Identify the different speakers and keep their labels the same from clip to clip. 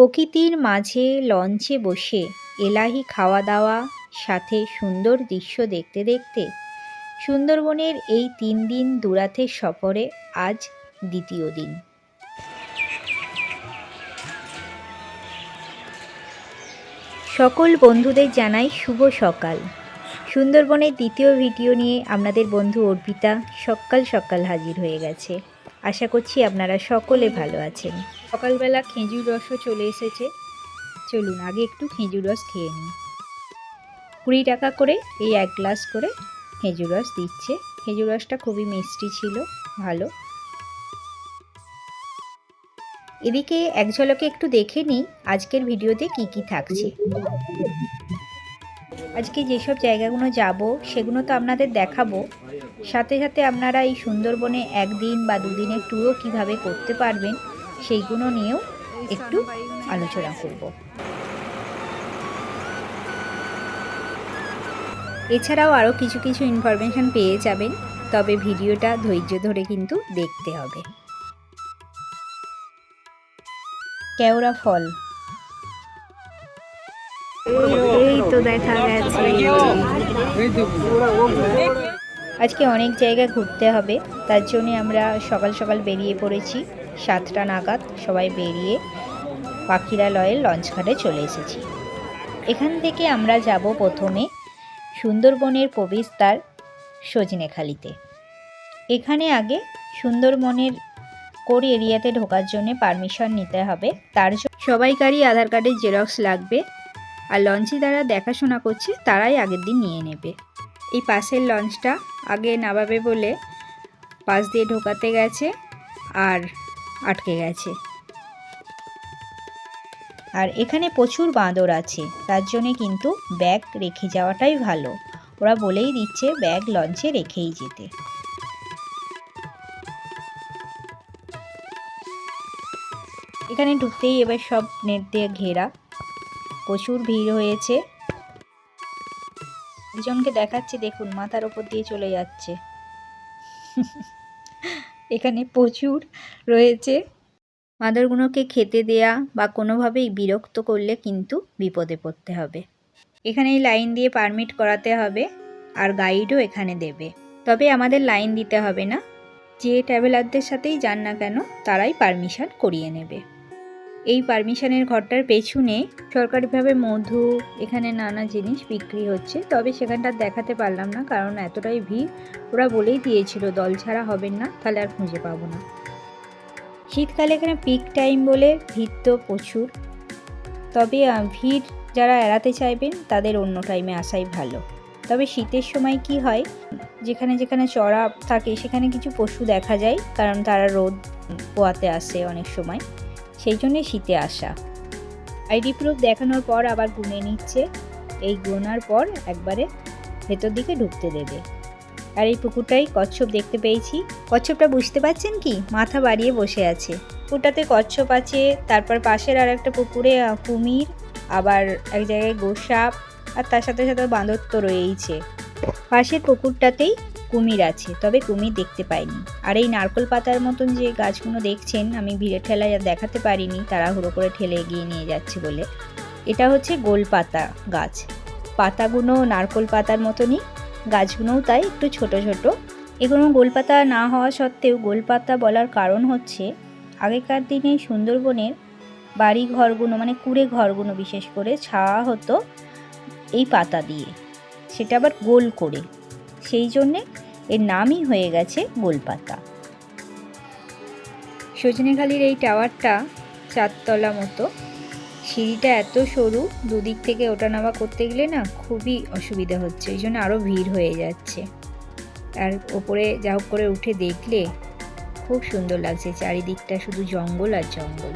Speaker 1: প্রকৃতির মাঝে লঞ্চে বসে এলাহি খাওয়া দাওয়া সাথে সুন্দর দৃশ্য দেখতে দেখতে সুন্দরবনের এই তিন দিন দূরাতের সফরে আজ দ্বিতীয় দিন। সকল বন্ধুদের জানাই শুভ সকাল। সুন্দরবনের দ্বিতীয় ভিডিও নিয়ে আপনাদের বন্ধু অর্পিতা সকাল সকাল হাজির হয়ে গেছে। আশা করছি আপনারা সকলে ভালো আছেন। সকালবেলা খেজুর রসও চলে এসেছে। চলুন, আগে একটু খেজুর রস খেয়ে নিই। কুড়ি টাকা করে এই এক গ্লাস করে খেজুর রস দিচ্ছে। খেজুর রসটা খুবই মিষ্টি ছিল, ভালো। এদিকে এক ঝলকে একটু দেখে নিই আজকের ভিডিওতে কি কি থাকছে। আজকে যেসব জায়গাগুলো যাব, সেগুলো তো আপনাদের দেখাবো। সাথে সাথে আপনারা এই সুন্দরবনে একদিন বা দুদিনের ট্যুরও কীভাবে করতে পারবেন সেইগুলো নিয়েও একটু আলোচনা করব। এছাড়াও আরও কিছু কিছু ইনফরমেশান পেয়ে যাবেন তবে ভিডিওটা ধৈর্য ধরে কিন্তু দেখতে হবে। কেওড়া ফল। এই তো দেখা গেছে। আজকে অনেক জায়গা ঘুরতে হবে তার জন্যে আমরা সকাল সকাল বেরিয়ে পড়েছি। সাতটা নাগাদ সবাই বেরিয়ে পাখিরালয়ের লঞ্চঘাটে চলে এসেছি। এখান থেকে আমরা যাব প্রথমে সুন্দরবনের প্রবেশদ্বার সজনেখালিতে। এখানে আগে সুন্দরবনের কোর এরিয়াতে ঢোকার জন্য পারমিশন নিতে হবে। তার জন্য সবাইকারই আধার কার্ডের জেরক্স লাগবে। আর লঞ্চে যারা দেখাশোনা করছে, তারাই আগের দিন নিয়ে নেবে। এই পাশের লঞ্চটা আগে নামাবে বলে পাশ দিয়ে ঢোকাতে গেছে। আর আটকে গেছে। আর এখানে প্রচুর বাঁদর আছে, তার জন্যে কিন্তু ব্যাগ রেখে যাওয়াটাই ভালো। ওরা বলেই দিচ্ছে ব্যাগ লঞ্চে রেখেই যেতে। এখানে ঢুকতেই এবার সব নেট দিয়ে ঘেরা। প্রচুর ভিড় হয়েছে। একজনকে দেখাচ্ছে, দেখুন, মাথার ওপর দিয়ে চলে যাচ্ছে। এখানে প্রচুর রয়েছে। মাদারগুলোকে খেতে দেয়া বা কোনোভাবেই বিরক্ত করলে কিন্তু বিপদে পড়তে হবে। এখানে লাইন দিয়ে পারমিট করাতে হবে আর গাইডও এখানে দেবে। তবে আমাদের লাইন দিতে হবে না। যে ট্রাভেলারদের সাথেই যান না কেন, তারাই পারমিশন করিয়ে নেবে। এই পারমিশনের ঘরটার পেছনে সরকারিভাবে মধু, এখানে নানা জিনিস বিক্রি হচ্ছে। তবে সেখানটা দেখাতে পারলাম না, কারণ এতটাই ভিড়। ওরা বলেই দিয়েছিল, দল ছাড়া হবেন না, তাহলে আর খুঁজে পাবো না। শীতকালে এখানে পিক টাইম বলে ভিড় তো প্রচুর। তবে ভিড় যারা এড়াতে চাইবেন, তাদের অন্য টাইমে আসাই ভালো। তবে শীতের সময় কি হয়, যেখানে যেখানে চড়া থাকে, সেখানে কিছু পশু দেখা যায়, কারণ তারা রোদ পোয়াতে আসে অনেক সময়। সেই জন্যে শীতে আসা। আইডি প্রুফ দেখানোর পর আবার গুনে নিচ্ছে। এই গোনার পর একবারে ভেতর দিকে ঢুকতে দেবে। আর এই পুকুরটাই কচ্ছপ দেখতে পেয়েছি। কচ্ছপটা বুঝতে পারছেন কি? মাথা বাড়িয়ে বসে আছে। পুকুরটাতে কচ্ছপ আছে, তারপর পাশের আর একটা পুকুরে কুমির, আবার এক জায়গায় গোসাপ, আর তার সাথে সাথে বাঁদর তো রয়েইছে। পাশের পুকুরটাতেই কুমির আছে, তবে কুমির দেখতে পাইনি। আর এই নারকল পাতার মতন যে গাছগুলো দেখছেন, আমি ভিড়ে ঠেলায় দেখাতে পারিনি তাড়াহুড়ো করে ঠেলে এগিয়ে নিয়ে যাচ্ছে বলে। এটা হচ্ছে গোলপাতা গাছ। পাতাগুলো নারকল পাতার মতনই, গাছগুলোও তাই একটু ছোট ছোট। এগুলো গোলপাতা না হওয়া সত্ত্বেও গোলপাতা বলার কারণ হচ্ছে, আগেকার দিনে সুন্দরবনের বাড়ি ঘরগুলো মানে কুড়ে ঘরগুলো বিশেষ করে ছাওয়া হতো এই পাতা দিয়ে। সেটা আবার গোল করে। সেই জন্যে এর নামই হয়ে গেছে গোলপাতা। সজনেখালির এই টাওয়ারটা চারতলা মতো। সিঁড়িটা এত সরু, দুদিক থেকে ওঠা নামা করতে গেলে না খুবই অসুবিধা হচ্ছে, এই জন্য আরও ভিড় হয়ে যাচ্ছে। আর ওপরে যা হোক করে উঠে দেখলে খুব সুন্দর লাগছে, চারিদিকটা শুধু জঙ্গল আর জঙ্গল।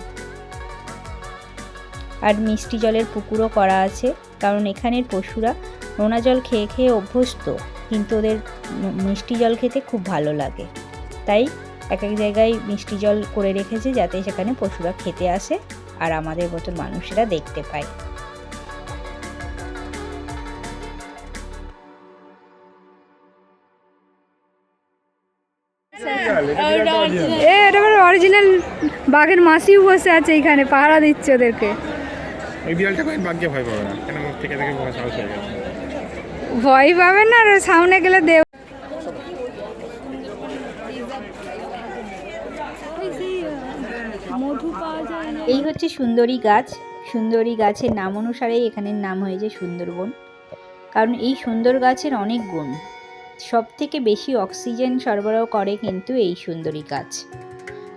Speaker 1: আর মিষ্টি জলের পুকুরও করা আছে, কারণ এখানের পশুরা নোনা জল খেয়ে খেয়ে অভ্যস্ত কিন্তু ওদের মিষ্টি জল খেতে খুব ভালো লাগে। তাই এক এক জায়গায় মিষ্টি জল করে রেখেছে যাতে সেখানে পশুরা খেতে আসে আর আমাদের মতন মানুষেরা দেখতে পায়।
Speaker 2: এ এটা অরিজিনাল
Speaker 1: বাঘের মাসিও বসে আছে এখানে পাহারা দিচ্ছে ওদেরকে।
Speaker 2: ওই বিড়ালটা ভাই বাঘকে ভয় পাবে না কেন মুখ থেকে থেকে ভয় সাহস হয়ে গেছে।
Speaker 1: ভয় পাবে না আর সামনে গেলে দেব এই হচ্ছে সুন্দরী গাছ। সুন্দরী গাছের নাম অনুসারেই এখানের নাম হয়েছে সুন্দরবন। কারণ এই সুন্দর গাছের অনেক গুণ। সব থেকে বেশি অক্সিজেন সরবরাহ করে কিন্তু এই সুন্দরী গাছ।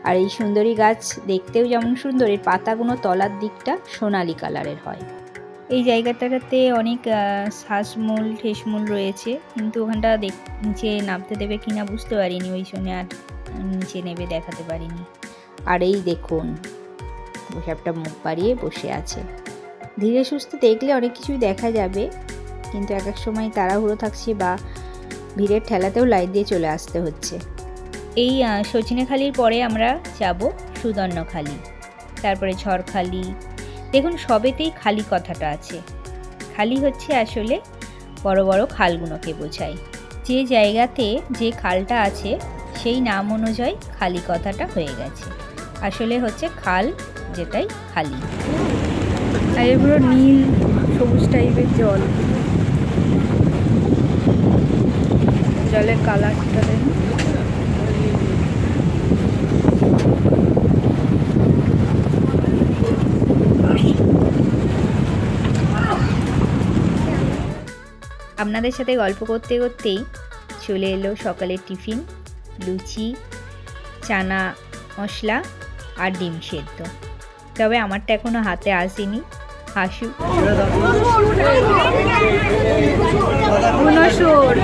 Speaker 1: আর এই সুন্দরী গাছ দেখতেও যেমন সুন্দর, এর পাতাগুলো তলার দিকটা সোনালি কালারের হয়। এই জায়গাটাতে অনেক শ্বাসমূল, ঠেসমূল রয়েছে। কিন্তু ওখানটা দেখ, নিচে নামতে দেবে কিনা বুঝতে পারিনি, ওই জন্য আর নিচে নেবে দেখাতে পারিনি। আর এই দেখুন একটা মুখ বাড়িয়ে বসে আছে। ধীরে সুস্থে দেখলে অনেক কিছুই দেখা যাবে, কিন্তু এক এক সময় তাড়াহুড়ো থাকছে বা ভিড়ের ঠেলাতেও লাইট দিয়ে চলে আসতে হচ্ছে। এই সচিনেখালির পরে আমরা যাব সুদর্ণখালি, তারপরে ঝড়খালি দেখুন, সবেতেই খালি কথাটা আছে। খালি হচ্ছে আসলে বড় বড় খালগুলোকে বোঝায়। যে জায়গাতে যে খালটা আছে, সেই নাম অনুযায়ী খালি কথাটা হয়ে গেছে। আসলে হচ্ছে খাল যেটাই খালি। আর এগুলো নীল, সবুজ টাইপের জল। জলের কালারটা আপনাদের সাথে গল্প করতে করতেই চলে এলো সকালের টিফিন, লুচি, চানা মশলা আর ডিম সেদ্ধ। তবে আমারটা এখনও হাতে আসেনি। হাসু গুণসোর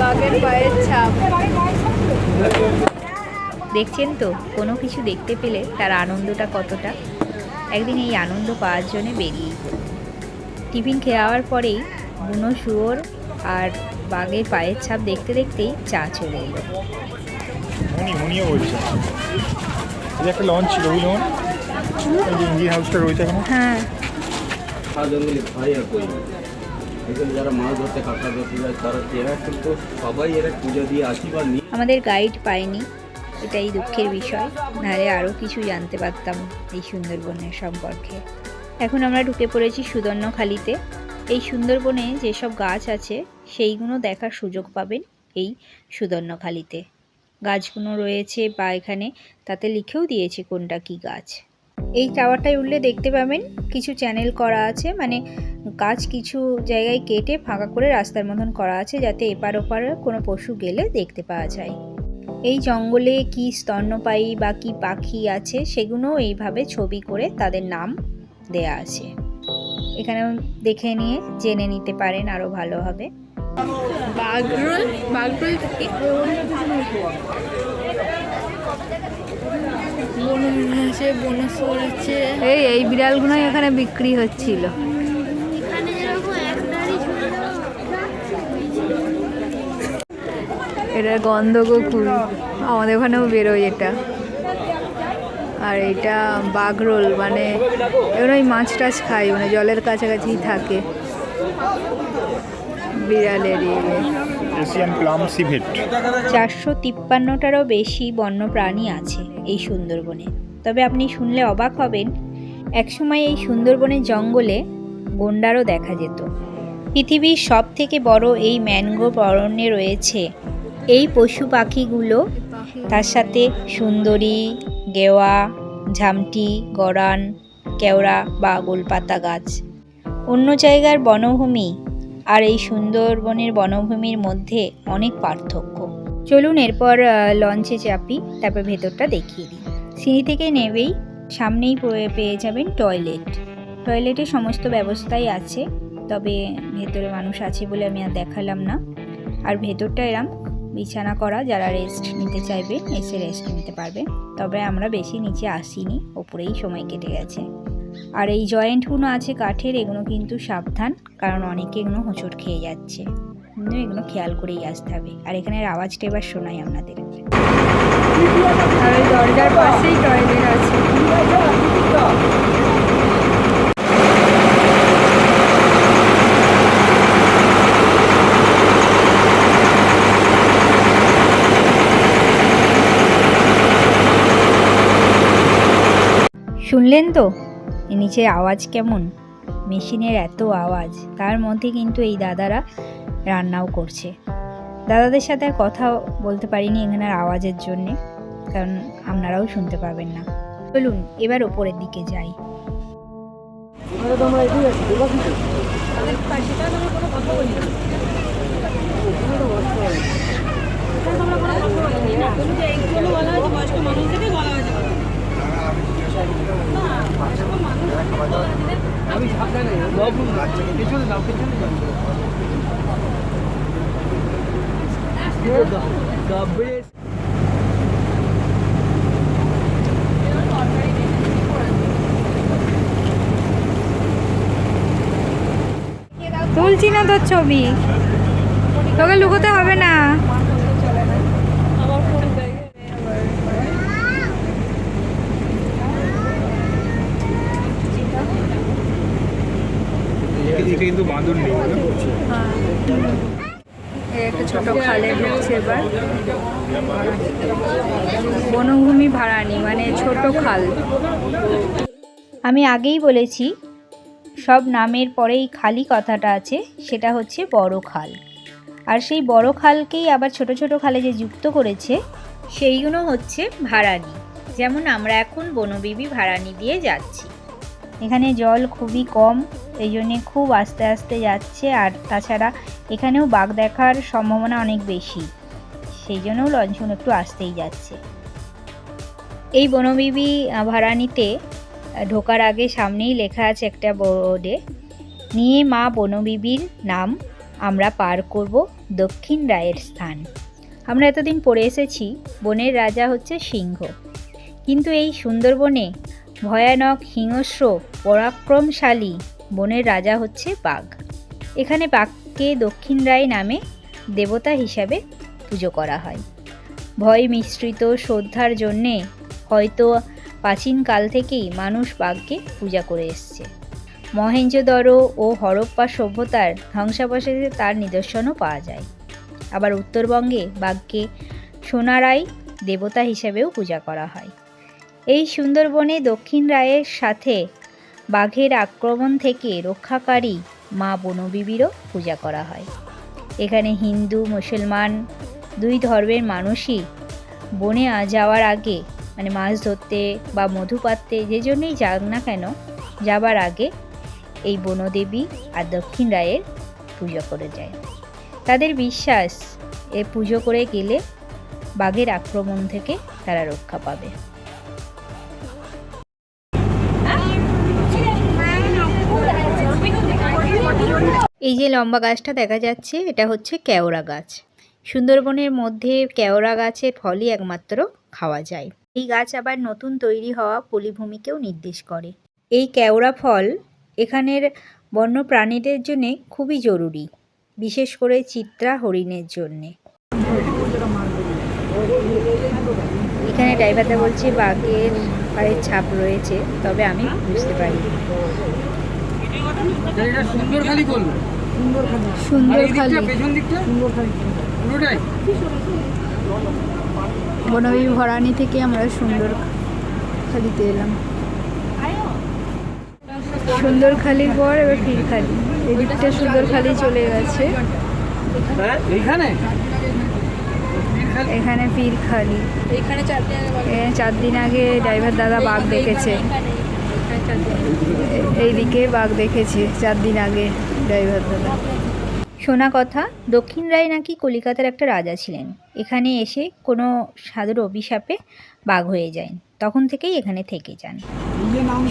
Speaker 1: বাঘের পায়ের ছাপ দেখছেন তো? কোনো কিছু দেখতে পেলে তার আনন্দটা কতটা? একদিন এই আনন্দ পাওয়ার জন্য বেরিয়ে টিফিন খেয়ে যাওয়ার পরেই বুনো শুয়োর আর বাঘের পায়ের ছাপ দেখতে দেখতেই চা চলে এলো।
Speaker 2: উনিও বলছে। একটা লঞ্চ ছিল বুঝলো এই ইঞ্জিন হাউসটা রয়েছে এখানে।
Speaker 1: হ্যাঁ।
Speaker 3: জঙ্গলে ভাই আর কই। যারা মাছ ধরতে কাঁকড়া ধরতে যায় তারা এরা কিন্তু সবাই এরা পুজো দিয়ে আশীর্বাদ নিয়ে
Speaker 1: আমাদের গাইড পাইনি এটাই দুঃখের বিষয়। নাহলে আরও কিছু জানতে পারতাম এই সুন্দরবনের সম্পর্কে। এখন আমরা ঢুকে পড়েছি সুদর্ণখালিতে। এই সুন্দরবনে যেসব গাছ আছে সেইগুলো দেখার সুযোগ পাবেন এই সুদর্ণখালিতে। গাছগুলো রয়েছে বা এখানে তাতে লিখেও দিয়েছে কোনটা কি গাছ। এই টাওয়ারটায় উঠলে দেখতে পাবেন কিছু চ্যানেল করা আছে মানে গাছ কিছু জায়গায় কেটে ফাঁকা করে রাস্তার মতন করা আছে, যাতে এপার ওপার কোনো পশু গেলে দেখতে পাওয়া যায়। এই জঙ্গলে কি স্তন্যপায়ী বা কি পাখি আছে সেগুলো এইভাবে ছবি করে তাদের নাম দেয়া আছে। এখানে দেখে নিয়ে জেনে নিতে পারেন আরও ভালোভাবে।
Speaker 4: বাগরোল বাগরোল থেকে। বনবিল আছে বনসর আছে।
Speaker 1: এই এই বিড়ালগুলোই এখানে বিক্রি হচ্ছিল
Speaker 4: এখানে যেরকম একটারই ছিল
Speaker 1: এটা গন্ধগোকুল আমাদের ওখানেও বেরোয় এটা। আর এটা বাগরোল মানে এগুলো ওই মাছ টাছ খায় মানে জলের কাছাকাছি থাকে। বিড়ালের
Speaker 2: এশিয়ান প্লাম সিভেট।
Speaker 1: চারশো তিপ্পান্নটারও বেশি বন্যপ্রাণী আছে এই সুন্দরবনে। তবে আপনি শুনলে অবাক হবেন একসময় এই সুন্দরবনের জঙ্গলে গন্ডারও দেখা যেত। পৃথিবীর সব থেকে বড় এই ম্যানগ্রোভ অরণ্যে রয়েছে এই পশু পাখিগুলো তার সাথে সুন্দরী, গেওয়া, ঝামটি, গরান, কেওড়া বা গোলপাতা গাছ। অন্য জায়গার বনভূমি আর এই সুন্দরবনের বনভূমির মধ্যে অনেক পার্থক্য। চলুন এরপর লঞ্চে চাপি, তারপর ভেতরটা দেখিয়ে দিই। সিঁড়ি থেকে নেবেই, সামনেই পয়ে- যাবেন টয়লেট টয়লেটে সমস্ত ব্যবস্থাই আছে, তবে ভেতরে মানুষ আছে বলে আমি আর দেখালাম না। আর ভেতরটা এরম বিছানা করা যারা রেস্ট নিতে চাইবে, এসে রেস্ট নিতে পারবে। তবে আমরা বেশি নিচে আসিনি, ওপরেই সময় কেটে গেছে। আর এই জয়েন্টগুলো আছে কাঠের, এগুলো কিন্তু সাবধান, কারণ অনেকে এগুলো হোঁচট খেয়ে যাচ্ছে। কিন্তু এগুলো খেয়াল করেই আসতে হবে। আর এখানের আওয়াজটা এবার শোনাই আপনাদের। আর ওই দরজার পাশেই টয়লেট আছে। শুনলেন তো? এ নিচে আওয়াজ কেমন? মেশিনের এত আওয়াজ। তার মধ্যে কিন্তু এই দাদারা রান্নাও করছে। দাদাদের সাথে আর কথা বলতে পারিনি এখানের আওয়াজের জন্যে, কারণ আপনারাও শুনতে পাবেন না। চলুন, এবার ওপরের দিকে যাই। তুলছি না তোর ছবি। তোকে লুকোতে হবে না।
Speaker 2: কিন্তু বাঁধন নেই
Speaker 1: একটা ছোট খালে ঢুকছে এবার। বনভূমি ভাড়ানি মানে ছোট খাল। আমি আগেই বলেছি সব নামের পরেই খালি কথাটা আছে সেটা হচ্ছে বড় খাল। আর সেই বড় খালকেই আবার ছোট ছোট খালে যে যুক্ত করেছে সেইগুলো হচ্ছে ভাড়ানি। যেমন আমরা এখন বনবিবি ভাড়ানি দিয়ে যাচ্ছি। এখানে জল খুবই কম, এই জন্যে খুব আস্তে আস্তে যাচ্ছে। আর তাছাড়া এখানেও বাঘ দেখার সম্ভাবনা অনেক বেশি, সেই জন্যও লঞ্চন একটু আসতেই যাচ্ছে। এই বনবিবি ভাড়ানিতে ঢোকার আগে সামনেই লেখা আছে একটা বোর্ডে, নিয়ে মা বনবিবির নাম আমরা পার করব দক্ষিণ রায়ের স্থান। আমরা এতদিন পড়ে এসেছি, বনের রাজা হচ্ছে সিংহ। কিন্তু এই সুন্দরবনে ভয়ানক হিংস্র, পরাক্রমশালী বনের রাজা হচ্ছে বাঘ। এখানে বাঘকে দক্ষিণ রায় নামে দেবতা হিসাবে পুজো করা হয়। ভয় মিশ্রিত শ্রদ্ধার জন্যে হয়তো প্রাচীনকাল থেকেই মানুষ বাঘকে পূজা করে এসছে। মহেঞ্জোদরো ও হরপ্পা সভ্যতার ধ্বংসাবশেষে তার নিদর্শনও পাওয়া যায়। আবার উত্তরবঙ্গে বাঘকে সোনারাই দেবতা হিসেবেও পূজা করা হয়। এই সুন্দরবনে দক্ষিণ রায়ের সাথে বাঘের আক্রমণ থেকে রক্ষাকারী মা বনবিবিরও পূজা করা হয়। এখানে হিন্দু, মুসলমান দুই ধর্মের মানুষই বনে যাওয়ার আগে মানে মাছ ধরতে বা মধু পাততে যে জন্যই যাক না কেন, যাবার আগে এই বনদেবী আর দক্ষিণ রায়ের পুজো করে যায়। তাদের বিশ্বাস, এ পুজো করে গেলে বাঘের আক্রমণ থেকে তারা রক্ষা পাবে। এই যে লম্বা গাছটা দেখা যাচ্ছে, এটা হচ্ছে কেওড়া গাছ। সুন্দরবনের মধ্যে কেওড়া গাছের ফলই একমাত্র খাওয়া যায়। এই গাছ আবার নতুন তৈরি হওয়া পলিভূমিকেও নির্দেশ করে। এই কেওড়া ফল এখানের বন্য প্রাণীদের জন্য খুবই জরুরি, বিশেষ করে চিত্রা হরিণের জন্যে। এখানে ড্রাইভারটা বলছে, বাঘের পায়ের ছাপ রয়েছে, তবে আমি বুঝতে পারি বনবী ভরানি থেকে আমরা সুন্দর খালিতে এলাম। সুন্দর খালির পর এবার পীরখালি এদিকটা সুন্দর খালি চলে গেছে।
Speaker 5: এইখানে?
Speaker 1: এখানে পীরখালি
Speaker 4: এখানে
Speaker 1: চার দিন আগে ড্রাইভার দাদা বাঘ দেখেছে। এইদিকে বাঘ দেখেছে চার দিন আগে। ড্রাইভার দাদা শোনা কথা দক্ষিণ রায় নাকি কলিকাতার একটা রাজা ছিলেন। এখানে এসে কোনো সাধুর অভিশাপে বাঘ হয়ে যায়। তখন থেকেই এখানে থেকে যান।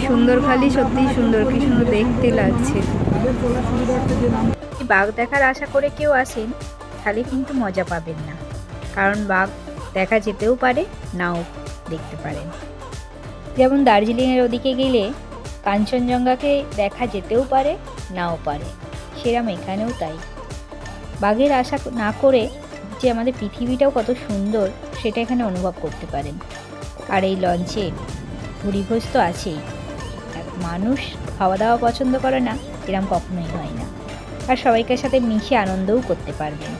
Speaker 1: সুন্দরখালি সত্যি সুন্দর কি সুন্দর দেখতে লাগছে। বাঘ দেখার আশা করে কেউ আসেন তাহলে কিন্তু মজা পাবেন না। কারণ বাঘ দেখা যেতেও পারে নাও দেখতে পারেন। যেমন দার্জিলিংয়ের ওদিকে গেলে কাঞ্চনজঙ্ঘাকে দেখা যেতেও পারে নাও পারে। সেরম এখানেও তাই। বাঘের আশা না করে যে আমাদের পৃথিবীটাও কত সুন্দর, সেটা এখানে অনুভব করতে পারেন। আর এই লঞ্চে ভুরিভোজ তো আছেই। মানুষ খাওয়া দাওয়া পছন্দ করে না, এরম কখনোই হয় না। আর সবাইকার সাথে মিশে আনন্দও করতে পারবেন।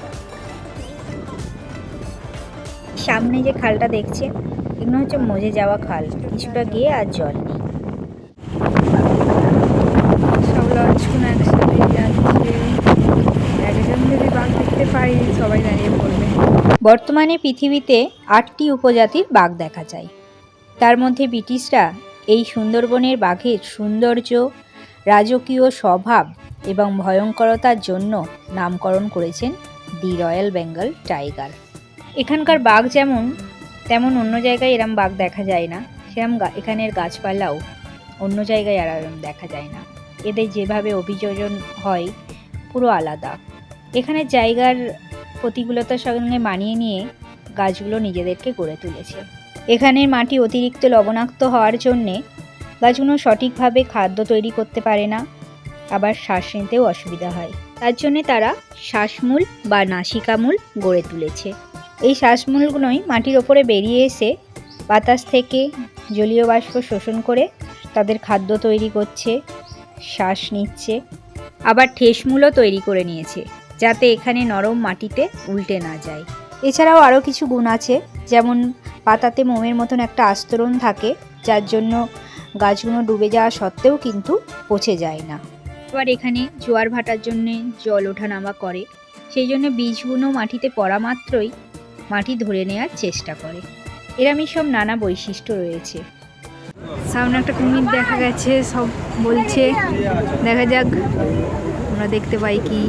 Speaker 1: সামনে যে খালটা দেখছেন, এগুলো হচ্ছে মজে যাওয়া খাল। কিছুটা গিয়ে আর জল নেই পাঁচক্ষণ একসাথে যাচ্ছে একজন যদি বাঘ সবাই দাঁড়িয়ে পড়বে। বর্তমানে পৃথিবীতে আটটি উপজাতির বাঘ দেখা যায়। তার মধ্যে ব্রিটিশরা এই সুন্দরবনের বাঘের সৌন্দর্য, রাজকীয় স্বভাব এবং ভয়ঙ্করতার জন্য নামকরণ করেছেন দি রয়্যাল বেঙ্গল টাইগার। এখানকার বাঘ যেমন, তেমন অন্য জায়গায় এরম বাঘ দেখা যায় না। সেরম এখানের গাছপালাও অন্য জায়গায় আর দেখা যায় না। এদের যেভাবে অভিযোজন হয়, পুরো আলাদা। এখানের জায়গার প্রতিকূলতার সঙ্গে মানিয়ে নিয়ে গাছগুলো নিজেদেরকে গড়ে তুলেছে। এখানের মাটি অতিরিক্ত লবণাক্ত হওয়ার জন্যে গাছগুলো সঠিকভাবে খাদ্য তৈরি করতে পারে না, আবার শ্বাস নিতেও অসুবিধা হয়। তার জন্যে তারা শ্বাসমূল বা নাসিকামূল গড়ে তুলেছে। এই শ্বাসমূলগুলোই মাটির ওপরে বেরিয়ে এসে বাতাস থেকে জলীয় বাষ্প শোষণ করে তাদের খাদ্য তৈরি করছে, শ্বাস নিচ্ছে, আবার ঠেসমূলও তৈরি করে নিয়েছে। যাতে এখানে নরম মাটিতে উল্টে না যায়। এছাড়াও আরও কিছু গুণ আছে, যেমন পাতাতে মোমের মতন একটা আস্তরণ থাকে, যার জন্য গাছগুলো ডুবে যাওয়া সত্ত্বেও কিন্তু পচে যায় না। আবার এখানে জোয়ার ভাটার জন্যে জল ওঠানামা করে, সেই জন্য বীজগুলো মাটিতে পড়া মাত্রই মাটি ধরে নেওয়ার চেষ্টা করে। এরমই সব নানা বৈশিষ্ট্য রয়েছে। সামনে একটা কুমির দেখা গেছে, সব বলছে, দেখা যাক, আমরা দেখতে পাই কি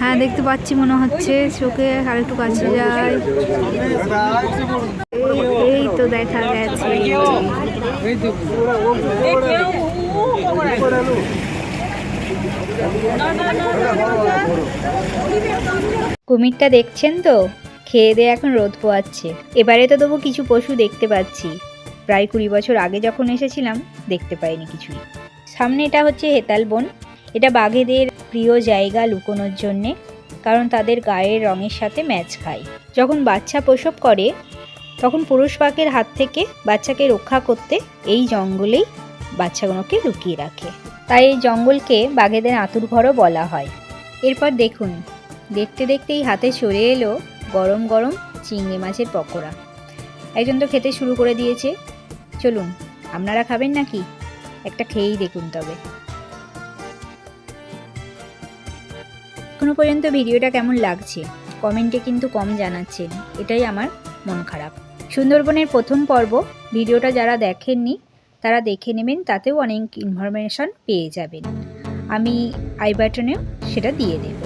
Speaker 1: হ্যাঁ দেখতে পাচ্ছি, মনে হচ্ছে চোখে আর একটু কাছে যায়। এই তো দেখা গেছে। কুমিরটা দেখছেন তো? খেয়ে দিয়ে এখন রোদ পোয়াচ্ছে। এবারে তো তবু কিছু পশু দেখতে পাচ্ছি। প্রায় কুড়ি বছর আগে যখন এসেছিলাম, দেখতে পাইনি কিছুই। সামনে এটা হচ্ছে হেতাল বন। এটা বাঘেদের প্রিয় জায়গা লুকোনোর জন্যে, কারণ তাদের গায়ের রঙের সাথে ম্যাচ খায়। যখন বাচ্চা প্রসব করে, তখন পুরুষ বাঘের হাত থেকে বাচ্চাকে রক্ষা করতে এই জঙ্গলেই বাচ্চাগুলোকে লুকিয়ে রাখে। তাই এই জঙ্গলকে বাঘেদের আতুর ঘরও বলা হয়। এরপর দেখুন, দেখতে দেখতেই হাতে চলে এলো গরম গরম চিংড়ি মাছের পকোড়া। একজন তো খেতে শুরু করে দিয়েছে। চলুন, আপনারা খাবেন নাকি? একটা খেয়েই দেখুন তবে। এখনও পর্যন্ত ভিডিওটা কেমন লাগছে? কমেন্টে কিন্তু কম জানাচ্ছেন। এটাই আমার মন খারাপ। সুন্দরবনের প্রথম পর্ব, ভিডিওটা যারা দেখেননি, তারা দেখে নেবেন, তাতেও অনেক ইনফরমেশন পেয়ে যাবেন। আমি আই বাটনেও সেটা দিয়ে দেব।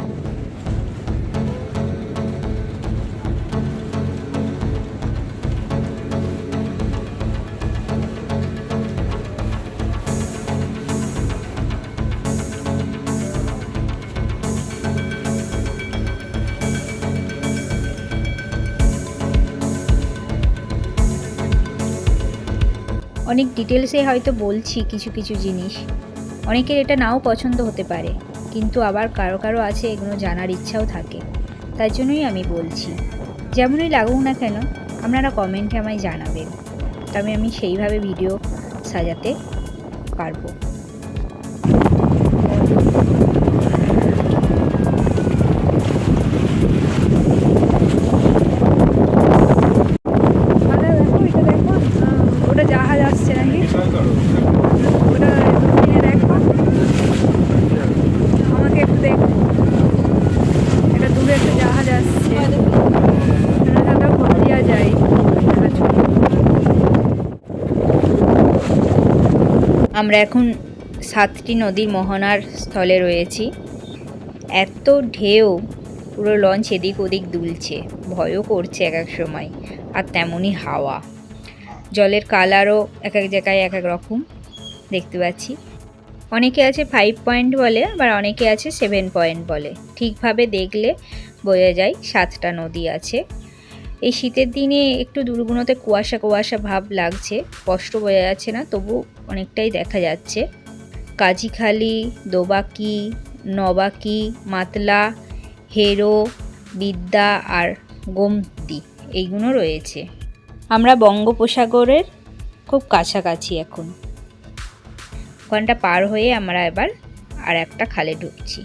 Speaker 1: অনেক ডিটেলসে হয়তো বলছি কিছু কিছু জিনিস। অনেকের এটা নাও পছন্দ হতে পারে, কিন্তু আবার কারও কারও আছে এগুলো জানার ইচ্ছাও থাকে। তার জন্যই আমি বলছি, যেমনই লাগুক না কেন, আপনারা কমেন্টে আমায় জানাবেন। তবে আমি সেইভাবে ভিডিও সাজাতে পারব। আমরা এখন সাতটি নদীর মোহনার স্থলে রয়েছি। এত ঢেউ, পুরো লঞ্চ এদিক ওদিক দুলছে, ভয়ও করছে এক এক সময়, আর তেমনই হাওয়া। জলের কালারও এক এক জায়গায় এক এক রকম, দেখতে পাচ্ছি। অনেকে আছে ফাইভ পয়েন্ট বলে, আবার অনেকে আছে সেভেন পয়েন্ট বলে। ঠিকভাবে দেখলে বোঝা যায় সাতটা নদী আছে। এই শীতের দিনে একটু দুর্গুণতে কুয়াশা কুয়াশা ভাব লাগছে স্পষ্ট বোঝা যাচ্ছে না, তবু অনেকটাই দেখা যাচ্ছে। কাজিখালি, দোবাকি, নবাকি, মাতলা, হেরো, বিদ্যা আর গোমতি এইগুলো রয়েছে। আমরা বঙ্গোপসাগরের খুব কাছাকাছি এখন। ওখানটা পার হয়ে আমরা এবার আর একটা খালে ঢুকছি।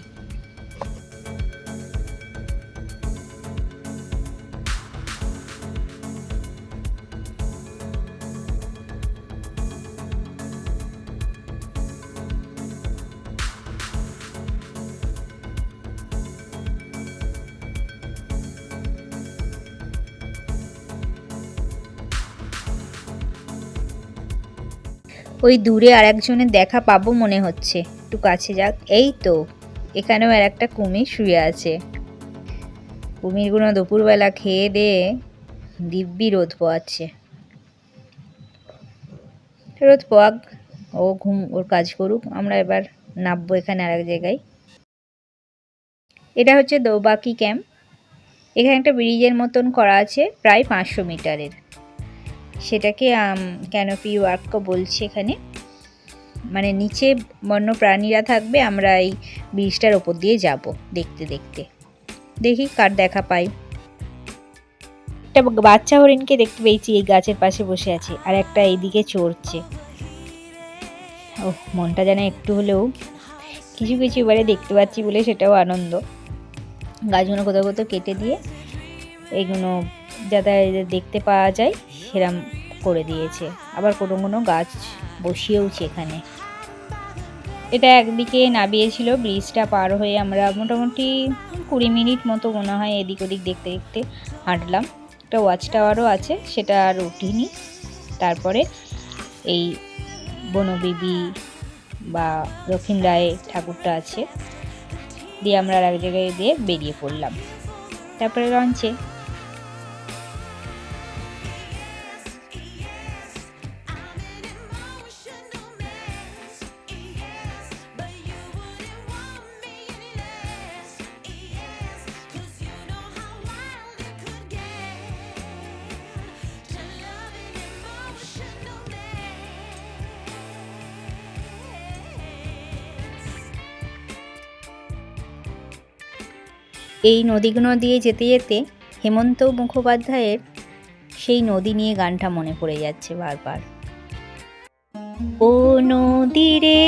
Speaker 1: ওই দূরে আর একজনের দেখা পাবো মনে হচ্ছে। একটু কাছে যাক। এই তো, এখানেও আর একটা কুমির শুয়ে আছে। কুমিরগুলো দুপুরবেলা খেয়ে দিয়ে দিব্যি রোদ পোয়াচ্ছে। রোদ পোয়াক, ও ঘুম, ওর কাজ করুক। আমরা এবার নামবো এখানে আর এক জায়গায়। এটা হচ্ছে দৌবাকি ক্যাম্প। এখানে একটা ব্রিজের মতন করা আছে, প্রায় পাঁচশো মিটারের। সেটাকে ক্যানোপি ওয়ার্ক বলছে এখানে। মানে নিচে বন্য প্রাণীরা থাকবে, আমরা এই ব্রিজটার ওপর দিয়ে যাব দেখতে দেখতে। দেখি কার দেখা পাই। একটা বাচ্চা হরিণকে দেখতে পেয়েছি এই গাছের পাশে বসে আছে, আর একটা এইদিকে চড়ছে। ও মনটা যেন একটু হলেও কিছু কিছু এবারে দেখতে পাচ্ছি বলে সেটাও আনন্দ। গাছগুলো কোথাও কোথাও কেটে দিয়ে এগুলো যাতে দেখতে পাওয়া যায়, সেরম করে দিয়েছে। আবার কোনো কোনো গাছ বসিয়েওছে এখানে। এটা একদিকে নামিয়েছিল ব্রিজটা পার হয়ে আমরা মোটামুটি কুড়ি মিনিট মতো মনে হয় এদিক ওদিক দেখতে দেখতে হাঁটলাম। একটা ওয়াচ টাওয়ারও আছে, সেটা আর উঠিনি তারপরে এই বনবিবি বা দক্ষিণ রায় ঠাকুরটা আছে, দিয়ে আমরা আর এক জায়গায় দিয়ে বেরিয়ে পড়লাম। তারপরে লঞ্চে এই নদীগুলো দিয়ে যেতে যেতে হেমন্ত মুখোপাধ্যায়ের সেই নদী নিয়ে গানটা মনে পড়ে যাচ্ছে বারবার। ও নদী রে,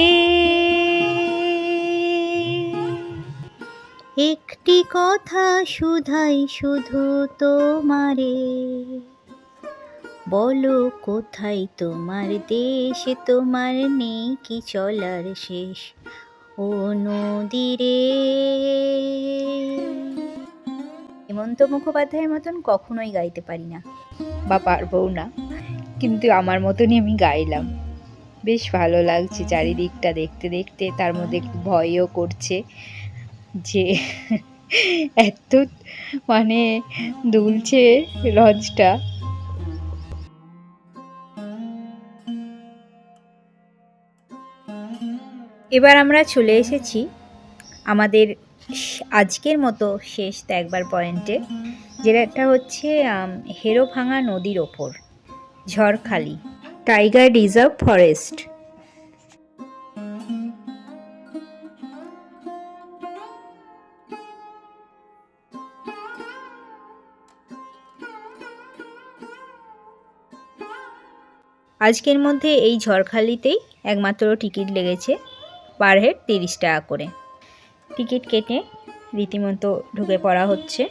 Speaker 1: একটি কথা শুধাই শুধু তোমারে। বলো, কোথায় তোমার দেশ? তোমার নেই কি চলার শেষ? ও নদীরে। হেমন্ত মুখোপাধ্যায়ের মতন কখনোই গাইতে পারি না, বা পারবও না, কিন্তু আমার মতনই আমি গাইলাম। বেশ ভালো লাগছে চারিদিকটা দেখতে দেখতে, তার মধ্যে একটু ভয়ও করছে যে এত মানে দুলছে লঞ্চটা এবার আমরা চলে এসেছি আমাদের আজকের মতো শেষ একবার পয়েন্টে, যেটা হচ্ছে হেরোভাঙা নদীর ওপর, ঝড়খালি, টাইগার রিজার্ভ ফরেস্ট। আজকের মধ্যে এই ঝড়খালিতেই একমাত্র টিকিট লেগেছে পার হেড তিরিশ টাকা করে। টিকিট কেটে রীতিমতো ঢুকে পড়া হচ্ছে।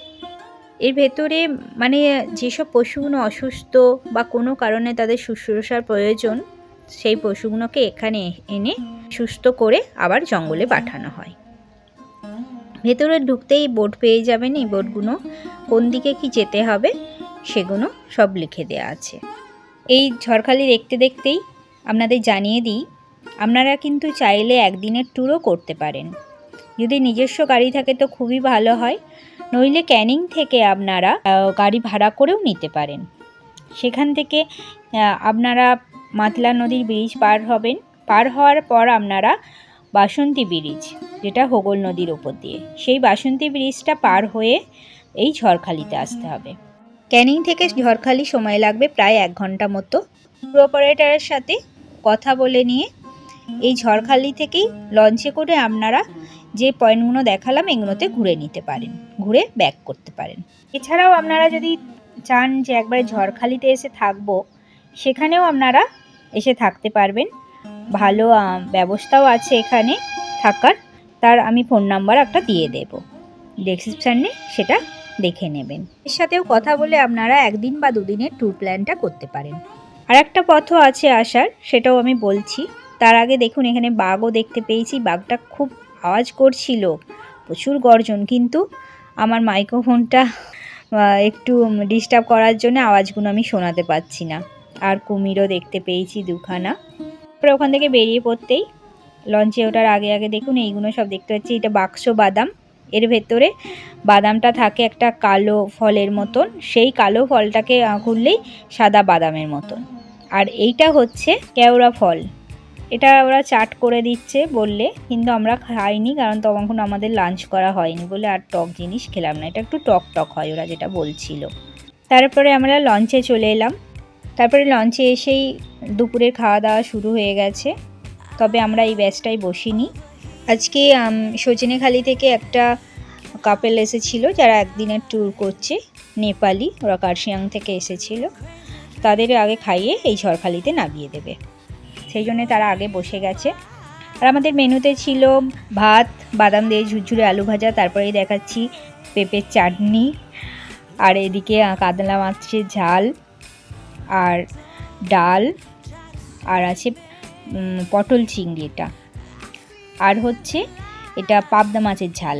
Speaker 1: এর ভেতরে মানে যেসব পশুগুলো অসুস্থ বা কোনো কারণে তাদের শুশ্রূষার প্রয়োজন, সেই পশুগুলোকে এখানে এনে সুস্থ করে আবার জঙ্গলে পাঠানো হয়। ভেতরে ঢুকতেই বোট পেয়ে যাবেন এই বোটগুলো। কোন দিকে কি যেতে হবে সেগুলো সব লিখে দেওয়া আছে। এই ঝড়খালি দেখতে দেখতেই আপনাদের জানিয়ে দিই আপনারা কিন্তু চাইলে একদিনের ট্যুরও করতে পারেন। যদি নিজস্ব গাড়ি থাকে তো খুবই ভালো হয়, নইলে ক্যানিং থেকে আপনারা গাড়ি ভাড়া করেও নিতে পারেন। সেখান থেকে আপনারা মাতলা নদীর ব্রিজ পার হবেন। পার হওয়ার পর আপনারা বাসন্তী ব্রিজ যেটা হোগল নদীর ওপর দিয়ে। সেই বাসন্তী ব্রিজটা পার হয়ে এই ঝড়খালিতে আসতে হবে। ক্যানিং থেকে ঝড়খালি সময় লাগবে প্রায় এক ঘণ্টা মতো। ট্যুর অপারেটরের সাথে কথা বলে নিয়ে এই ঝড়খালি থেকেই লঞ্চে করে আপনারা যে পয়েন্টগুলো দেখালাম, এগুলোতে ঘুরে নিতে পারেন, ঘুরে ব্যাক করতে পারেন। এছাড়াও আপনারা যদি চান যে একবারে ঝড়খালিতে এসে থাকব, সেখানেও আপনারা এসে থাকতে পারবেন। ভালো ব্যবস্থাও আছে এখানে থাকার। তার আমি ফোন নাম্বার একটা দিয়ে দেব। ডেসক্রিপশানে সেটা দেখে নেবেন। এর সাথেও কথা বলে আপনারা একদিন বা দুদিনের ট্যুর প্ল্যানটা করতে পারেন। আর একটা পথও আছে আসার, সেটাও আমি বলছি। তার আগে দেখুন, এখানে বাঘও দেখতে পেয়েছি। বাঘটা খুব আওয়াজ করছিল। প্রচুর গর্জন, কিন্তু আমার মাইক্রোফোনটা একটু ডিস্টার্ব করার জন্য আওয়াজগুলো আমি শোনাতে পাচ্ছি না। আর কুমিরও দেখতে পেয়েছি দুখানা। তারপরে ওখান থেকে বেরিয়ে পড়তেই লঞ্চে ওঠার আগে আগে দেখুন, এইগুলো সব দেখতে পাচ্ছি। এটা বাক্স বাদাম। এর ভেতরে বাদামটা থাকে একটা কালো ফলের মতন। সেই কালো ফলটাকে খুললেই সাদা বাদামের মতন। আর এইটা হচ্ছে কেওড়া ফল। এটা ওরা চাট করে দিচ্ছে বললে, কিন্তু আমরা খাইনি কারণ তখন আমাদের লাঞ্চ করা হয়নি বলে আর টক জিনিস খেলাম না। এটা একটু টক টক হয় ওরা যেটা বলছিল। তারপরে আমরা লঞ্চে চলে এলাম। তারপরে লঞ্চে এসেই দুপুরের খাওয়া দাওয়া শুরু হয়ে গেছে। তবে আমরা এই ব্যাচটাই বসিনি। আজকে সজনেখালি থেকে একটা কাপেল এসেছিল যারা একদিনের ট্যুর করছে, নেপালি, ওরা কার্শিয়াং থেকে এসেছিল। তাদের আগে খাইয়ে এই ঝড়খালিতে নামিয়ে দেবে। সেই জন্য তারা আগে বসে গেছে। আর আমাদের মেনুতে ছিল ভাত, বাদাম দিয়ে ঝুরঝুরে আলু ভাজা, তারপরেই দেখাচ্ছি পেঁপের চাটনি, আর এদিকে কাতলা মাছের ঝাল, আর ডাল, আর আছে পটল চিংড়ি এটা। আর হচ্ছে এটা পাবদা মাছের ঝাল।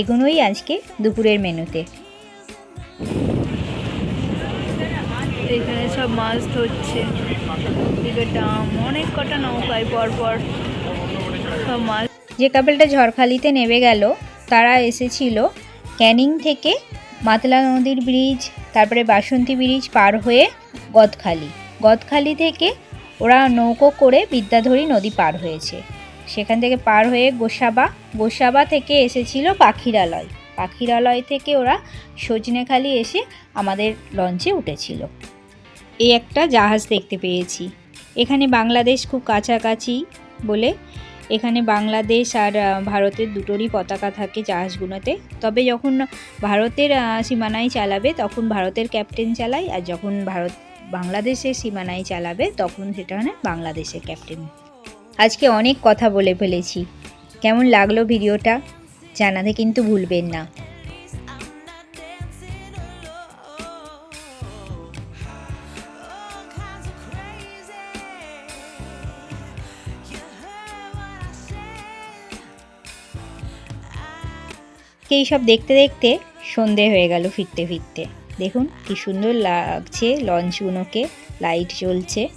Speaker 1: এগুলোই আজকে দুপুরের মেনুতে।
Speaker 4: এখানে সব মাছ ধরছে। ডাম অনেক কটা নৌকায় পর পর সব মাছ।
Speaker 1: যে কাপেলটা ঝড়খালিতে নেমে গেল, তারা এসেছিল ক্যানিং থেকে মাতলা নদীর ব্রিজ, তারপরে বাসন্তী ব্রিজ পার হয়ে গদখালি। গদখালি থেকে ওরা নৌকো করে বিদ্যাধরী নদী পার হয়েছে। সেখান থেকে পার হয়ে গোসাবা গোসাবা থেকে এসেছিল পাখিরালয়। পাখিরালয় থেকে ওরা সজনেখালি এসে আমাদের লঞ্চে উঠেছিল। এই একটা জাহাজ দেখতে পেয়েছি। এখানে বাংলাদেশ খুব কাছাকাছি বলে এখানে বাংলাদেশ আর ভারতের দুটোরই পতাকা থাকে জাহাজগুলোতে। তবে যখন ভারতের সীমানায় চালাবে, তখন ভারতের ক্যাপ্টেন চালায় আর যখন ভারত, বাংলাদেশের সীমানায় চালাবে, তখন সেটা মানে বাংলাদেশের ক্যাপ্টেন। আজকে অনেক কথা বলে ফেলেছি। কেমন লাগল ভিডিওটা? জানাতে কিন্তু ভুলবেন না। এই সব দেখতে দেখতে সন্ধে হয়ে গেল ফিরতে ফিরতে। দেখুন কি সুন্দর লাগছে লঞ্চগুলোকে, লাইট জ্বলছে।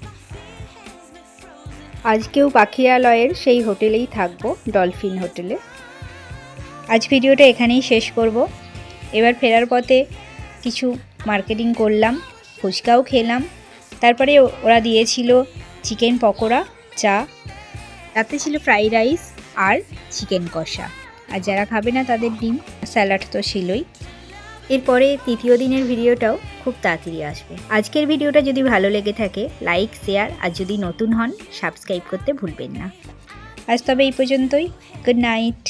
Speaker 1: আজকেও পাখিরালয়ের সেই হোটেলেই থাকব, ডলফিন হোটেলে। আজ ভিডিওটা এখানেই শেষ করব। এবার ফেরার পথে কিছু মার্কেটিং করলাম, ফুচকাও খেলাম। তারপরে ওরা দিয়েছিল চিকেন পকোড়া, চা। তাতে ছিল ফ্রাইড রাইস আর চিকেন কষা। আর যারা খাবে না তাদের ডিম, স্যালাড তো ছিলই। এরপরে তৃতীয় দিনের ভিডিওটাও খুব তাড়াতাড়ি আসবে। আজকের ভিডিওটা যদি ভালো লেগে থাকে, লাইক, শেয়ার, আর যদি নতুন হন, সাবস্ক্রাইব করতে ভুলবেন না। আজ তবে এই পর্যন্তই। Good night.